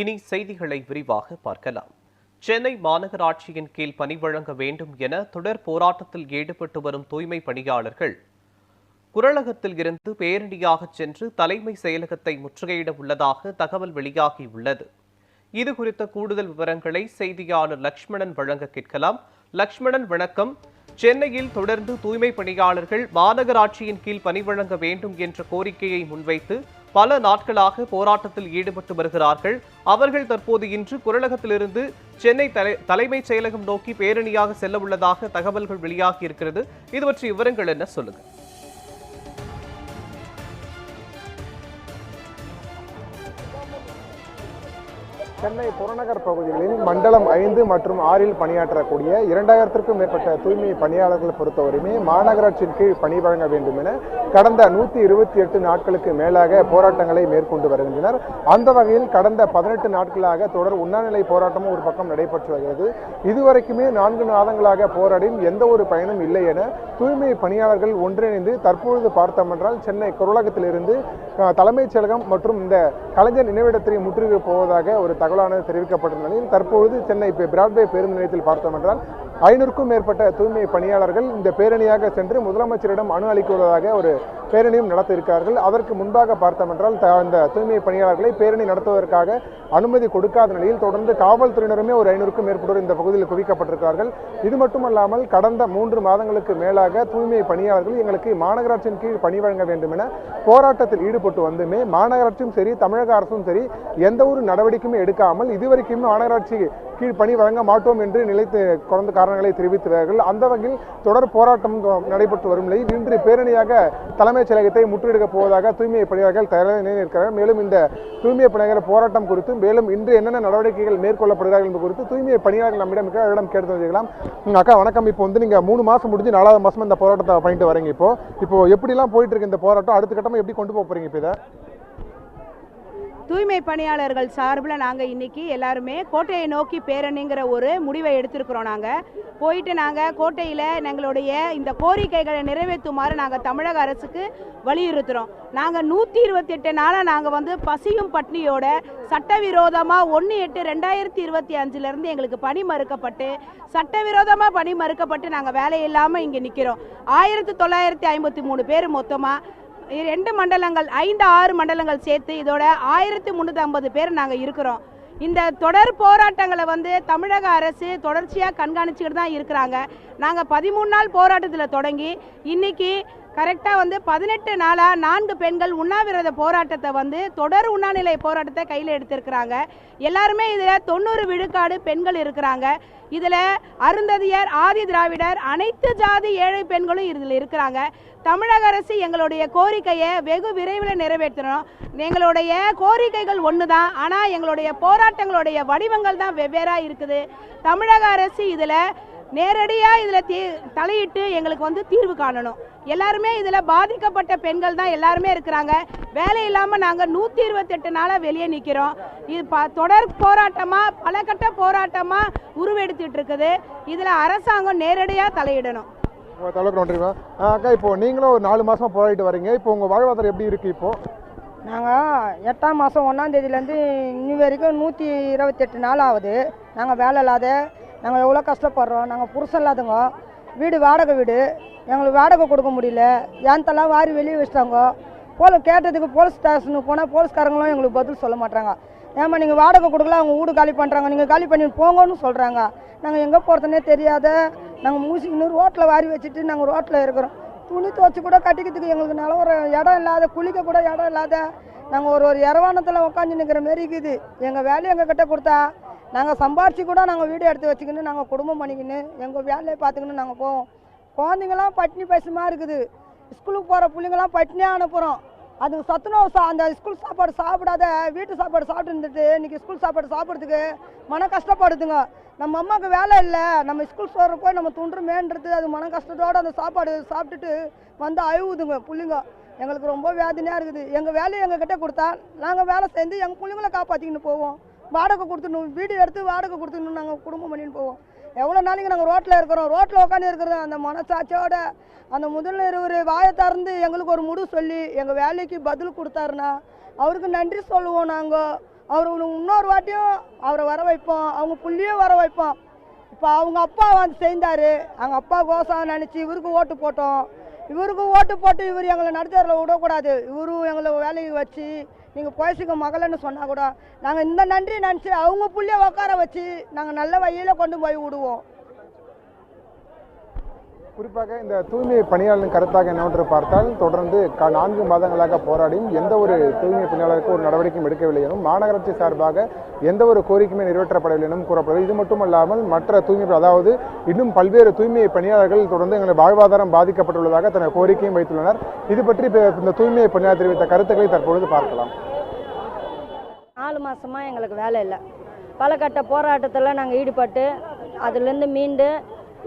இனி செய்திகளை விரிவாக பார்க்கலாம். சென்னை மாநகராட்சியின் கீழ் பணி வழங்க வேண்டும் என தொடர் போராட்டத்தில் ஈடுபட்டு வரும் தூய்மை பணியாளர்கள் குரலகத்தில் இருந்து பேரணியாக சென்று தலைமை செயலகத்தை முற்றுகையிட உள்ளதாக தகவல் வெளியாகியுள்ளது. இது குறித்த கூடுதல் விவரங்களை செய்தியாளர் லக்ஷ்மணன் வழங்க கேட்கலாம். லக்ஷ்மணன் வணக்கம். சென்னையில் தொடர்ந்து தூய்மை பணியாளர்கள் மாநகராட்சியின் கீழ் பணி வழங்க வேண்டும் என்ற கோரிக்கையை முன்வைத்து பல நாட்களாக போராட்டத்தில் ஈடுபட்டு வருகிறார்கள். அவர்கள் தற்போது இன்று குரலகத்திலிருந்து சென்னை தலை தலைமைச் செயலகம் நோக்கி பேரணியாக செல்ல உள்ளதாக தகவல்கள் வெளியாகி இருக்கிறது. இது பற்றிய விவரங்கள் என்ன? சொல்லுங்க. சென்னை புறநகர் பகுதிகளில் மண்டலம் ஐந்து மற்றும் ஆறில் பணியாற்றக்கூடிய இரண்டாயிரத்திற்கும் மேற்பட்ட தூய்மை பணியாளர்களை பொறுத்தவரையுமே மாநகராட்சியின் கீழ் பணி வழங்க வேண்டும் என கடந்த நூற்றி இருபத்தி எட்டு நாட்களுக்கு மேலாக போராட்டங்களை மேற்கொண்டு வருகின்றனர். அந்த வகையில் கடந்த பதினெட்டு நாட்களாக தொடர் உண்ணாநிலை போராட்டமும் ஒரு பக்கம் நடைபெற்று வருகிறது. இதுவரைக்குமே நான்கு மாதங்களாக போராடியும் எந்த ஒரு பயனும் இல்லை என தூய்மை பணியாளர்கள் ஒன்றிணைந்து தற்பொழுது பார்த்தோமென்றால் சென்னை குரலகத்திலிருந்து தலைமைச் செயலகம் மற்றும் இந்த கலைஞர் நினைவிடத்தை முற்றுகை போவதாக ஒரு தகவலானது தெரிவிக்கப்பட்ட நிலையில் தற்பொழுது சென்னை பிராட்வே பேருந்து நிலையத்தில் பார்த்தோம் என்றால் ஐநூறுக்கும் மேற்பட்ட தூய்மை பணியாளர்கள் இந்த பேரணியாக சென்று முதலமைச்சரிடம் அணு அளிக்குவதாக ஒரு பேரணியும் நடத்த இருக்கிறார்கள் அதற்கு முன்பாக பார்த்தோம் என்றால் த- இந்த தூய்மை பணியாளர்களை பேரணி நடத்துவதற்காக அனுமதி கொடுக்காத நிலையில் தொடர்ந்து காவல்துறையினருமே ஒரு ஐநூறுக்கும் மேற்பட்டோர் இந்த பகுதியில் குவிக்கப்பட்டிருக்கிறார்கள். இது மட்டுமல்லாமல் கடந்த மூன்று மாதங்களுக்கு மேலாக தூய்மை பணியாளர்கள் எங்களுக்கு மாநகராட்சியின் கீழ் பணி வழங்க வேண்டும் என போராட்டத்தில் ஈடுபட்டு வந்துமே மாநகராட்சியும் சரி தமிழக அரசும் சரி எந்த ஒரு நடவடிக்கையுமே எடுக்காமல் இதுவரைக்குமே மாநகராட்சி கீழ் பணி வழங்க மாட்டோம் என்று நிலைத்து குறைந்த காரணங்களை தெரிவித்துள்ளார்கள். அந்த வகையில் தொடர் போராட்டம் நடைபெற்று வரும் நிலையில் இன்று பேரணியாக தலைமைச் செயலகத்தை முற்றுகையிடப் போவதாக தூய்மை பணியாளர்கள் தயாராக நிலைநிற்கிறார்கள். மேலும் இந்த தூய்மை பணியாளர் போராட்டம் குறித்து மேலும் இன்று என்னென்ன நடவடிக்கைகள் மேற்கொள்ளப்படுகிறார்கள் என்பது குறித்து தூய்மை பணியாளர்கள் நம்மிடம் மிக இடம் கேட்டு தெரிஞ்சுக்கலாம் அக்கா வணக்கம். இப்போ வந்து நீங்க மூணு மாசம் முடிஞ்சு நாலாவது மாதம் இந்த போராட்டத்தை பண்ணிட்டு வரீங்க இப்போ. இப்போ எப்படிலாம் போயிட்டு இருக்கு இந்த போராட்டம்? அடுத்த கட்டமாக எப்படி கொண்டு போக போறீங்க இப்போ இதை? தூய்மை பணியாளர்கள் சார்பில் நாங்கள் இன்னைக்கு எல்லாருமே கோட்டையை நோக்கி பேரணிங்கிற ஒரு முடிவை எடுத்திருக்கிறோம் நாங்கள் போயிட்டு நாங்கள் கோட்டையில் எங்களுடைய இந்த கோரிக்கைகளை நிறைவேற்றுமாறு நாங்கள் தமிழக அரசுக்கு வலியுறுத்துகிறோம் நாங்கள் நூற்றி இருபத்தெட்டு நாளாக நாங்கள் வந்து பசியும் பட்னியோட சட்டவிரோதமாக ஒன்று எட்டு ரெண்டாயிரத்தி இருபத்தி அஞ்சுலேருந்து எங்களுக்கு பணி மறுக்கப்பட்டு சட்டவிரோதமாக பணி மறுக்கப்பட்டு நாங்கள் வேலை இல்லாமல் இங்கே நிற்கிறோம் ஆயிரத்தி தொள்ளாயிரத்தி ஐம்பத்தி மூணு பேர் மொத்தமாக ரெண்டு மண்டலங்கள் ஐந்து ஆறு மண்டலங்கள் சேர்த்து இதோட ஆயிரத்தி முந்நூற்றி ஐம்பது பேர் நாங்கள் இருக்கிறோம். இந்த தொடர் போராட்டங்களை வந்து தமிழக அரசு தொடர்ச்சியாக கண்காணிச்சுக்கிட்டு தான் இருக்கிறாங்க. நாங்கள் பதிமூணு நாள் போராட்டத்தில் தொடங்கி இன்னைக்கு கரெக்டாக வந்து பதினெட்டு நாளாக நான்கு பெண்கள் உண்ணாவிரத போராட்டத்தை வந்து தொடர் உண்ணாநிலை போராட்டத்தை கையில் எடுத்திருக்கிறாங்க. எல்லாருமே இதில் தொண்ணூறு விழுக்காடு பெண்கள் இருக்கிறாங்க. இதில் அருந்ததியர் ஆதி திராவிடர் அனைத்து ஜாதி ஏழை பெண்களும் இதில் இருக்கிறாங்க. தமிழக அரசு எங்களுடைய கோரிக்கையை வெகு விரைவில் நிறைவேற்றணும். எங்களுடைய கோரிக்கைகள் ஒன்று தான் ஆனால் எங்களுடைய போராட்டங்களுடைய வடிவங்கள் தான் வெவ்வேறாக இருக்குது. தமிழக அரசு இதில் நேரடியாக இதில் தீ தலையிட்டு எங்களுக்கு வந்து தீர்வு காணணும். எல்லாருமே இதில் பாதிக்கப்பட்ட பெண்கள் தான் எல்லாருமே இருக்கிறாங்க. வேலை இல்லாமல் நாங்கள் நூற்றி இருபத்தெட்டு நாளாக வெளியே நிற்கிறோம் இது ப தொடர் போராட்டமாக பல கட்ட போராட்டமாக உருவெடுத்துட்டு இருக்குது இதில் அரசாங்கம் நேரடியாக தலையிடணும். உங்க தலைவர் நன்றிமா. அக்கா இப்போ நீங்களும் ஒரு நாலு மாசமா போராடிட்டு வரீங்க. இப்போ உங்க வாழ்வாதாரம் எப்படி இருக்கு இப்போ? நாங்கள் எட்டாம் மாதம் ஒன்றாந்தேதியிலேருந்து இன்னி வரைக்கும் நூற்றி இருபத்தெட்டு நாள் ஆகுது. நாங்கள் வேலை இல்லாத நாங்கள் எவ்வளோ கஷ்டப்படுறோம்? நாங்கள் புருஷன் இல்லாதவங்க. வீடு வாடகை வீடு. எங்களுக்கு வாடகை கொடுக்க முடியல. ஏன்த்தெல்லாம் வாரி வெளியே வச்சிட்டாங்க. போல கேட்டதுக்கு போலீஸ் ஸ்டேஷனுக்கு போனால் போலீஸ்காரங்களும் எங்களுக்கு பதில் சொல்ல மாட்டாங்க. ஏம்மா நீங்கள் வாடகை கொடுக்கல அவங்க வீடு காலி பண்ணுறாங்க நீங்கள் காலி பண்ணி போங்கன்னு சொல்கிறாங்க நாங்கள் எங்கே போகிறதுனே தெரியாத நாங்கள் மூசிக்கின்னு ரோட்டில் வாரி வச்சுட்டு நாங்கள் ரோட்டில் இருக்கிறோம். துணி துவச்சி கூட கட்டிக்கிறதுக்கு எங்களுக்கு நல்ல ஒரு இடம் இல்லாத குளிக்க கூட இடம் இல்லாத நாங்கள் ஒரு ஒரு இரவானத்தில் உட்காந்து நிற்கிற மாரி இருக்குது. எங்கள் வேலையை எங்கள் கிட்டே கொடுத்தா நாங்கள் சம்பாரிச்சு கூட நாங்கள் வீடு எடுத்து வச்சுக்கின்னு நாங்கள் குடும்பம் பண்ணிக்கின்னு எங்கள் வேலையை பார்த்துக்கின்னு நாங்கள் போவோம் குழந்தைங்களாம் பட்டினி பசுமா இருக்குது. ஸ்கூலுக்கு போகிற பிள்ளைங்களாம் பட்டினியாக அனுப்புகிறோம் அது சத்துணவு சா அந்த ஸ்கூல் சாப்பாடு சாப்பிடாத வீட்டு சாப்பாடு சாப்பிட்டு இருந்துட்டு இன்றைக்கி ஸ்கூல் சாப்பாடு சாப்பிட்றதுக்கு மன கஷ்டப்படுதுங்க. நம்ம அம்மாவுக்கு வேலை இல்லை. நம்ம ஸ்கூல் சோறு போய் நம்ம துண்டுமேன்றது அது மன கஷ்டத்தோடு அந்த சாப்பாடு சாப்பிட்டுட்டு வந்து அழுவுதுங்க பிள்ளைங்க. எங்களுக்கு ரொம்ப வேதனையாக இருக்குது. எங்கள் வேலையை எங்கக்கிட்ட கொடுத்தா நாங்கள் வேலை சேர்ந்து எங்கள் பிள்ளைங்களை காப்பாற்றிக்கின்னு போவோம். வாடகை கொடுத்துடணும். வீடு எடுத்து வாடகை கொடுத்துடணும். நாங்கள் குடும்பம் பண்ணின்னு போவோம். எவ்வளோ நாளைக்கு நாங்கள் ரோட்டில் இருக்கிறோம். ரோட்டில் உட்காந்து இருக்கிறது அந்த மனசாட்சியோட அந்த முதல்வர் வாயை திறந்து எங்களுக்கு ஒரு முடிவு சொல்லி எங்கள் வேலைக்கு பதில் கொடுத்தாருன்னா அவருக்கு நன்றி சொல்லுவோம் நாங்கள் அவர் இன்னொரு வாட்டியும் அவரை வர வைப்போம். அவங்க புள்ளியும் வர வைப்போம். இப்போ அவங்க அப்பா வந்து செய்தார் அவங்க அப்பா கோசம் நினச்சி இவருக்கு ஓட்டு போட்டோம். இவருக்கு ஓட்டு போட்டு இவர் எங்களை நடுத்தரில் விடக்கூடாது. இவரும் எங்களை வேலைக்கு வச்சு நீங்கள் பேசிக்க மகளன்னு சொன்னால் கூட நாங்கள் இந்த நன்றி நினச்சி அவங்க புள்ளிய உட்கார வச்சு நாங்கள் நல்ல வழியில் கொண்டு போய் விடுவோம். குறிப்பாக இந்த தூய்மை பணியாளர்களின் கருத்தாக என்னவென்று பார்த்தால் தொடர்ந்து நான்கு மாதங்களாக போராடியும் எந்த ஒரு தூய்மை பணியாளருக்கு ஒரு நடவடிக்கையும் எடுக்கவில்லை எனும் மாநகராட்சி சார்பாக எந்த ஒரு கோரிக்கையுமே நிறைவேற்றப்படவில்லை எனும் கூறப்படுகிறது இது மட்டுமல்லாமல் மற்ற தூய்மை அதாவது இன்னும் பல்வேறு தூய்மை பணியாளர்கள் தொடர்ந்து எங்கள் வாழ்வாதாரம் பாதிக்கப்பட்டுள்ளதாக தனது கோரிக்கையும் வைத்துள்ளனர். இது பற்றி இந்த தூய்மை பணியாளர் தெரிவித்த கருத்துக்களை தற்பொழுது பார்க்கலாம். நாலு மாதமாக எங்களுக்கு வேலை இல்லை. பல கட்ட போராட்டத்தில் நாங்கள் ஈடுபட்டு அதுலேருந்து மீண்டு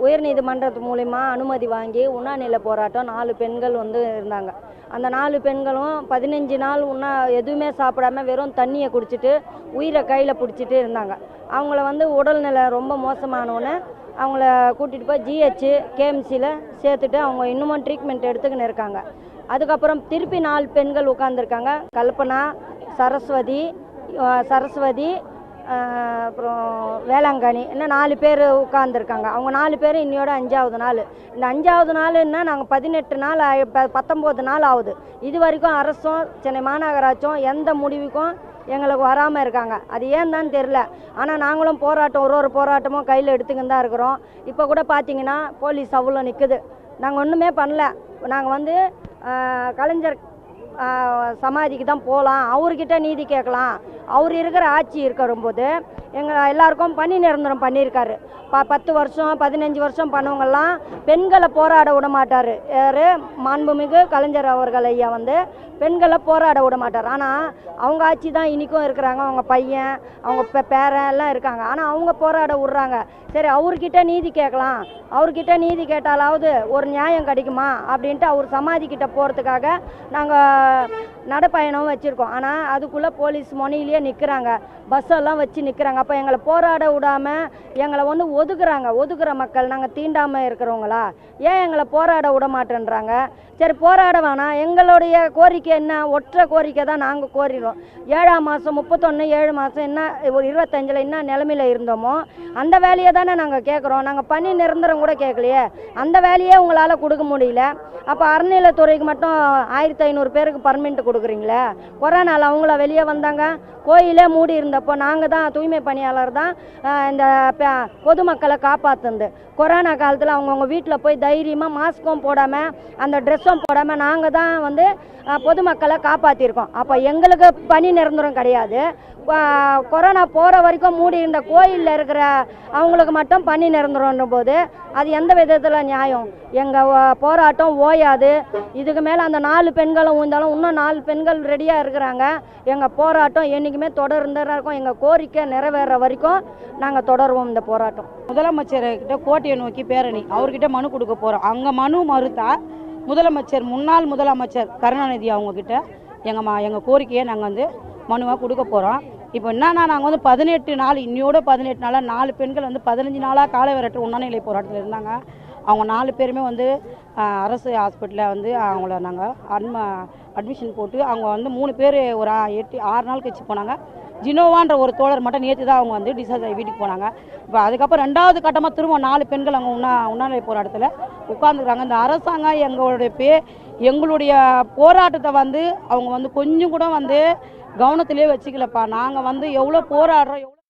உயர்நீதிமன்றத்து மூலிமா அனுமதி வாங்கி உண்ணாநிலை போராட்டம் நாலு பெண்கள் வந்து இருந்தாங்க. அந்த நாலு பெண்களும் பதினஞ்சு நாள் உண்ணா எதுவுமே சாப்பிடாம வெறும் தண்ணியை குடிச்சிட்டு உயிரை கையில் பிடிச்சிட்டு இருந்தாங்க. அவங்கள வந்து உடல்நிலை ரொம்ப மோசமானோன்னு அவங்கள கூட்டிகிட்டு போய் ஜிஹெச் கேஎம்சியில் சேர்த்துட்டு அவங்க இன்னமும் ட்ரீட்மெண்ட் எடுத்துக்கின்னு இருக்காங்க. அதுக்கப்புறம் திருப்பி நாலு பெண்கள் உட்காந்துருக்காங்க கல்பனா சரஸ்வதி சரஸ்வதி அப்புறம் வேளாங்கண்ணி இன்னும் நாலு பேர் உட்காந்துருக்காங்க அவங்க நாலு பேர் இன்னையோட அஞ்சாவது நாள். இந்த அஞ்சாவது நாள்னா நாங்கள் பதினெட்டு நாள் ஆகி பத்தொம்போது நாள் ஆகுது. இது வரைக்கும் அரசும் சென்னை மாநகராட்சும் எந்த முடிவுக்கும் எங்களுக்கு வராமல் இருக்காங்க. அது ஏன் தான் தெரில ஆனால் நாங்களும் போராட்டம் ஒரு ஒரு போராட்டமும் கையில் எடுத்துக்கின்னு தான் இருக்கிறோம். இப்போ கூட பார்த்தீங்கன்னா போலீஸ் அவ்வளோ நிற்குது நாங்கள் ஒன்றுமே பண்ணல. நாங்கள் வந்து கலைஞர் சமாதிக்கு தான் போகலாம் அவர்கிட்ட நீதி கேட்கலாம். அவர் இருக்கிற ஆட்சி இருக்கிறபோது எங்களை எல்லாருக்கும் பணி நிரந்தரம் பண்ணியிருக்காரு. ப பத்து வருஷம் பதினஞ்சு வருஷம் பண்ணவங்கெல்லாம் பெண்களை போராட விட மாட்டார். யார்? மாண்புமிகு கலைஞர் அவர்கள் ஐயா வந்து பெண்களை போராட விட மாட்டார். ஆனால் அவங்க ஆட்சி தான் இன்றைக்கும் இருக்கிறாங்க. அவங்க பையன் அவங்க பெ பேரன் எல்லாம் இருக்காங்க. ஆனால் அவங்க போராட விட்றாங்க. சரி அவர்கிட்ட நீதி கேட்கலாம். அவர்கிட்ட நீதி கேட்டாலாவது ஒரு நியாயம் கிடைக்குமா? அப்படின்ட்டு அவர் சமாதிக்கிட்ட போகிறதுக்காக நாங்கள் நடைப்பயணம் வச்சுருக்கோம். ஆனால் அதுக்குள்ளே போலீஸ் முனையிலேயே நிற்கிறாங்க பஸ்ஸெல்லாம் வச்சு நிற்கிறாங்க அப்போ எங்களை போராட விடாமல் எங்களை வந்து ஒதுக்குறாங்க. ஒதுக்குற மக்கள் நாங்கள் தீண்டாமல் இருக்கிறவங்களா? ஏன் எங்களை போராட விட மாட்டேன்றாங்க? சரி போராட வேணாம். எங்களுடைய கோரிக்கை என்ன? ஒற்றை கோரிக்கை தான் நாங்கள் கோரிடுறோம் ஏழாம் மாதம் முப்பத்தொன்று ஏழு மாதம் என்ன ஒரு இருபத்தஞ்சில் என்ன நிலமையில இருந்தோமோ அந்த வேலையை தானே நாங்கள் கேட்குறோம். நாங்கள் பணி நிரந்தரம் கூட கேட்கலையே. அந்த வேலையே உங்களால் கொடுக்க முடியல. அப்போ அறநிலைத்துறைக்கு மட்டும் ஆயிரத்தி ஐநூறு பேருக்கு பர்மிட் கொடுக்குறீங்களே? கொரோனாவில் அவங்கள வெளியே வந்தாங்க. கோயிலே மூடி இருந்தப்போ நாங்கள் தான் தூய்மை பணியாளர் தான் இந்த பொதுமக்களை காப்பாற்றுந்து கொரோனா காலத்தில் அவங்கவுங்க வீட்டில் போய் தைரியமாக மாஸ்க்கும் போடாமல் அந்த ட்ரெஸ்ஸும் போடாமல் நாங்கள் தான் வந்து பொதுமக்களை காப்பாற்றிருக்கோம் அப்போ எங்களுக்கு பணி நிரந்தரம் கிடையாது. கொரோனா போகிற வரைக்கும் மூடி இருந்த கோயிலில் இருக்கிற அவங்களுக்கு மட்டும் பணி நிரந்தரம்ன்ற போது அது எந்த விதத்தில் நியாயம்? எங்கள் போராட்டம் ஓயாது. இதுக்கு மேலே அந்த நாலு பெண்களும் உந்தாலும் இன்னும் நாலு பெண்கள் ரெடியாக இருக்கிறாங்க. எங்கள் போராட்டம் என்றைக்குமே தொடர்ந்துதான் இருக்கும். எங்கள் கோரிக்கை நிறைவேற வரைக்கும் நாங்கள் தொடருவோம் இந்த போராட்டம். முதலமைச்சர்கிட்ட கோட்டையை நோக்கி பேரணி. அவர்கிட்ட மனு கொடுக்க போகிறோம் அங்கே மனு மறுத்தா முதலமைச்சர் முன்னாள் முதலமைச்சர் கருணாநிதி அவங்கக்கிட்ட எங்கள் மா எங்கள் கோரிக்கையை நாங்கள் வந்து மனுவாக கொடுக்க போகிறோம் இப்போ என்னன்னா நாங்கள் வந்து பதினெட்டு நாள் இன்னையோட பதினெட்டு நாளாக நாலு பெண்கள் வந்து பதினஞ்சு நாளாக காலை விரட்டு உண்ணாநிலை போராட்டத்தில் இருந்தாங்க. அவங்க நாலு பேருமே வந்து அரசு ஹாஸ்பிட்டலில் வந்து அவங்கள நாங்கள் அட்ம அட்மிஷன் போட்டு அவங்க வந்து மூணு பேர் ஒரு எட்டு ஆறு நாள் கழிச்சு போனாங்க. ஜினோவான்ற ஒரு தோழர் மட்டும் நேற்று தான் அவங்க வந்து டிஸ்சார்ஜ் ஆகி வீட்டுக்கு போனாங்க. இப்போ அதுக்கப்புறம் ரெண்டாவது கட்டமாக திரும்ப நாலு பெண்கள் அவங்க உண்ணா உண்ணாநிலை போராட்டத்தில் உட்காந்துருக்காங்க இந்த அரசாங்கம் எங்களுடைய பே எங்களுடைய போராட்டத்தை வந்து அவங்க வந்து கொஞ்சம் கூட வந்து கவனத்திலே வச்சுக்கலப்பா. நாங்கள் வந்து எவ்வளோ போராடுறோம் எவ்வளோ